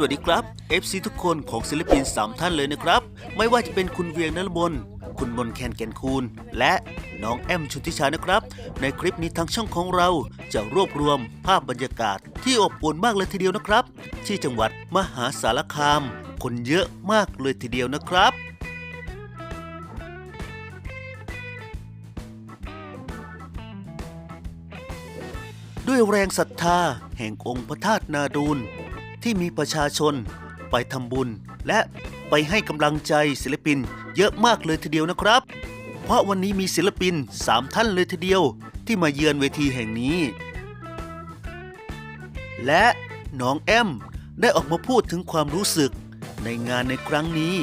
สวัสดีครับ FC ทุกคนของศิลปิน 3 ท่านเลยนะครับ ไม่ว่าจะเป็นคุณเวียงนรบนคุณมนแคนแก่นคูณ และน้องแอมชุติชานะครับ ในคลิปนี้ทางช่องของเราจะรวบรวมภาพบรรยากาศที่อบอุ่นมากเลยทีเดียวนะครับ ที่จังหวัดมหาสารคาม คนเยอะมากเลยทีเดียวนะครับด้วยแรงศรัทธาแห่งองค์พระธาตุนาดูล ที่มีประชาชน ไปทำบุญ และไปให้กำลังใจศิลปินเยอะมากเลยทีเดียวนะครับ เพราะวันนี้มีศิลปิน 3 ท่านเลยทีเดียว ที่มาเยือนเวทีแห่งนี้ และน้องแอมได้ออกมาพูดถึงความรู้สึกในงานในครั้งนี้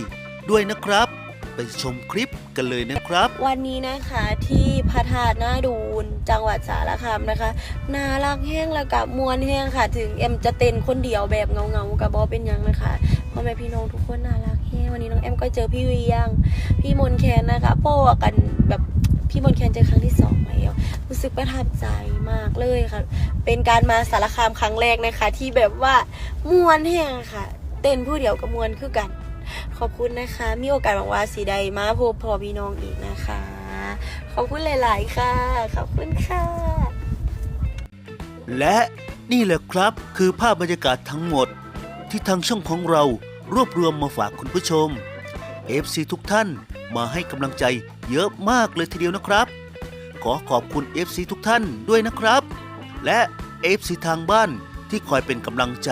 ด้วยนะครับ ไปชมคลิปกันเลยนะครับ วันนี้นะคะที่พระธาตุนาดูนจังหวัดสารคามนะคะน่ารักแห้งแล้วกับมวลแห้งค่ะ ถึงเอ็มจะเต้นคนเดียวแบบเงาเงาๆกับบอเป็นยังนะคะพ่อแม่พี่น้องทุกคนน่ารักแห้งวันนี้น้องแอมก็เจอพี่เวียง พี่มนแคนนะคะโป้กันแบบพี่มนแคนเจอครั้งที่สองแล้วรู้สึกประทับใจมากเลยค่ะ เป็นการมาสารคามครั้งแรกนะคะ ที่แบบว่ามวลแห้งค่ะ เต้นผู้เดียวกับมวลคือกัน ขอบคุณนะคะ มีโอกาสบอกว่าสีใดมาพบพอพี่น้องอีกนะคะ ขอบคุณหลาย ๆ ค่ะ ขอบคุณค่ะ และนี่แหละครับคือภาพบรรยากาศทั้งหมด ที่ทางช่องของเรารวบรวมมาฝากคุณผู้ชม FC ทุกท่านมาให้กำลังใจเยอะมากเลยทีเดียวนะครับ ขอขอบคุณ FC ทุกท่านด้วยนะครับ และ FC ทางบ้านที่คอยเป็นกำลังใจ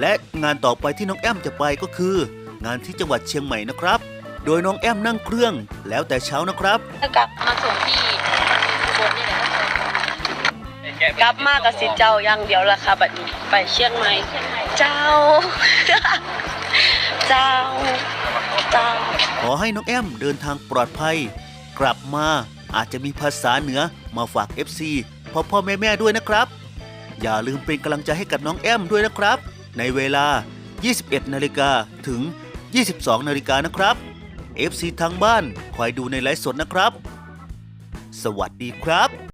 และงานต่อไปที่น้องแอมจะไปก็คือ งานที่จังหวัดเชียงใหม่นะครับ โดยน้องแอมนั่งเครื่องแล้วแต่เช้านะครับ กลับมาส่งที่บนนี่แหละกลับมากับสิเจ้าอย่างเดียวละค่ะบัดนี้ไปเชียงใหม่เจ้า เจ้าเจ้าขอให้น้องแอมเดินทางปลอดภัย กลับมาอาจจะมีภาษาเหนือมาฝาก FC พ่อพ่อแม่แม่ด้วยนะครับ อย่าลืมเป็นกำลังใจให้กับน้องแอมด้วยนะครับ ในเวลา 21 นาฬิกาถึง 22 นาฬิกานะครับ FC ทางบ้านคอยดูในไลฟ์สดนะครับ สวัสดีครับ